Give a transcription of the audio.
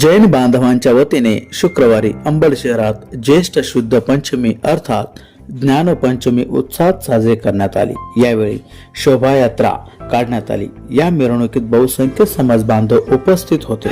जैन बांधवांच्या वतीने शुक्रवारी अंबड शहरात ज्येष्ठ शुद्ध पंचमी अर्थात ज्ञानपंचमी उत्साहात साजरी करण्यात आली. यावेळी शोभायात्रा काढण्यात आली. या मिरवणुकीत बहुसंख्य समाज बांधव उपस्थित होते.